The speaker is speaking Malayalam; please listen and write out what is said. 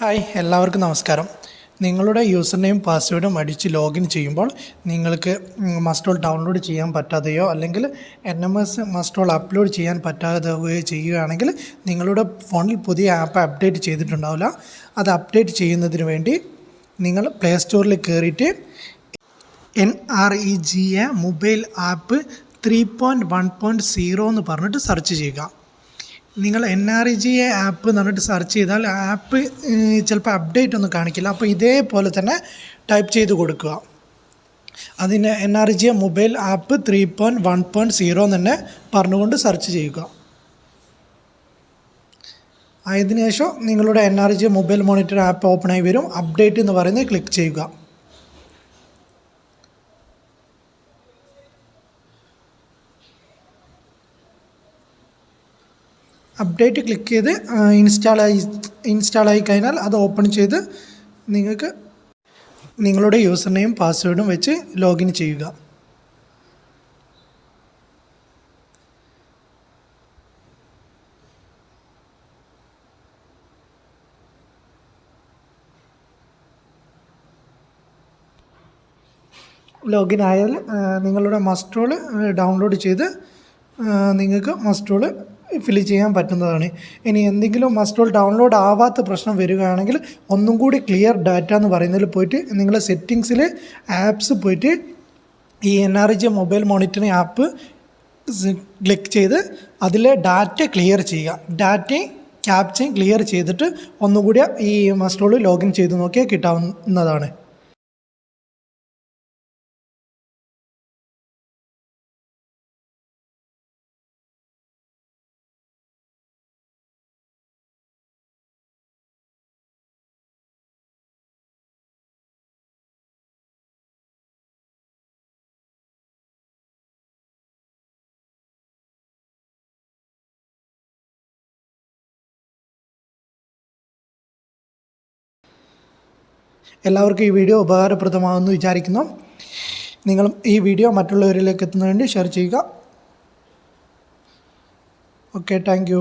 ഹായ് എല്ലാവർക്കും നമസ്കാരം. നിങ്ങളുടെ യൂസർ നെയിം പാസ്വേഡും അടിച്ച് ലോഗിൻ ചെയ്യുമ്പോൾ നിങ്ങൾക്ക് മസ്റ്റോൾ ഡൗൺലോഡ് ചെയ്യാൻ പറ്റാതെയോ അല്ലെങ്കിൽ N M S muster roll upload ചെയ്യാൻ പറ്റാതെയോ ചെയ്യുകയാണെങ്കിൽ നിങ്ങളുടെ ഫോണിൽ പുതിയ ആപ്പ് അപ്ഡേറ്റ് ചെയ്തിട്ടുണ്ടാവില്ല. അത് അപ്ഡേറ്റ് ചെയ്യുന്നതിന് വേണ്ടി നിങ്ങൾ പ്ലേ സ്റ്റോറിൽ കയറിയിട്ട് N R E G A mobile app three point one point zero എന്ന് പറഞ്ഞിട്ട് സെർച്ച് ചെയ്യുക. നിങ്ങൾ N R E G A app എന്ന് പറഞ്ഞിട്ട് സെർച്ച് ചെയ്താൽ ആപ്പ് ചിലപ്പോൾ അപ്ഡേറ്റ് ഒന്നും കാണിക്കില്ല. അപ്പോൾ ഇതേപോലെ തന്നെ ടൈപ്പ് ചെയ്ത് കൊടുക്കുക. അതിന് N R E G A mobile app three point one point zero എന്ന് തന്നെ പറഞ്ഞുകൊണ്ട് സെർച്ച് ചെയ്യുക. അതിനുശേഷം നിങ്ങളുടെ N R G mobile monitor app open ആയി വരും. അപ്ഡേറ്റ് എന്ന് പറയുന്നത് ക്ലിക്ക് ചെയ്യുക. അപ്ഡേറ്റ് ക്ലിക്ക് ചെയ്ത് ഇൻസ്റ്റാൾ ആയി കഴിഞ്ഞാൽ അത് ഓപ്പൺ ചെയ്ത് നിങ്ങൾക്ക് നിങ്ങളുടെ യൂസർ നെയിം പാസ്വേഡും വെച്ച് ലോഗിൻ ചെയ്യുക. ലോഗിൻ ആയാൽ നിങ്ങളുടെ മസ്റ്റോൾ ഡൗൺലോഡ് ചെയ്ത് നിങ്ങൾക്ക് മസ്റ്റോൾ ഫില്ല് ചെയ്യാൻ പറ്റുന്നതാണ്. ഇനി എന്തെങ്കിലും മസ്റ്റോൾ ഡൗൺലോഡ് ആവാത്ത പ്രശ്നം വരികയാണെങ്കിൽ ഒന്നും കൂടി ക്ലിയർ ഡാറ്റ എന്ന് പറയുന്നതിൽ പോയിട്ട് നിങ്ങൾ സെറ്റിങ്സിൽ ആപ്സ് പോയിട്ട് ഈ N R G mobile monitoring app click ചെയ്ത് അതിലെ ഡാറ്റ ക്ലിയർ ചെയ്യുക. ഡാറ്റയും ക്യാപ്ചയും ക്ലിയർ ചെയ്തിട്ട് ഒന്നുകൂടി ഈ മസ്റ്റോൾ ലോഗിൻ ചെയ്ത് നോക്കിയാൽ കിട്ടാവുന്നതാണ്. എല്ലാവർക്കും ഈ വീഡിയോ ഉപകാരപ്രദമാകുമെന്ന് വിചാരിക്കുന്നു. നിങ്ങളും ഈ വീഡിയോ മറ്റുള്ളവരിലേക്ക് എത്തുന്നതിന് വേണ്ടി ഷെയർ ചെയ്യുക. Okay thank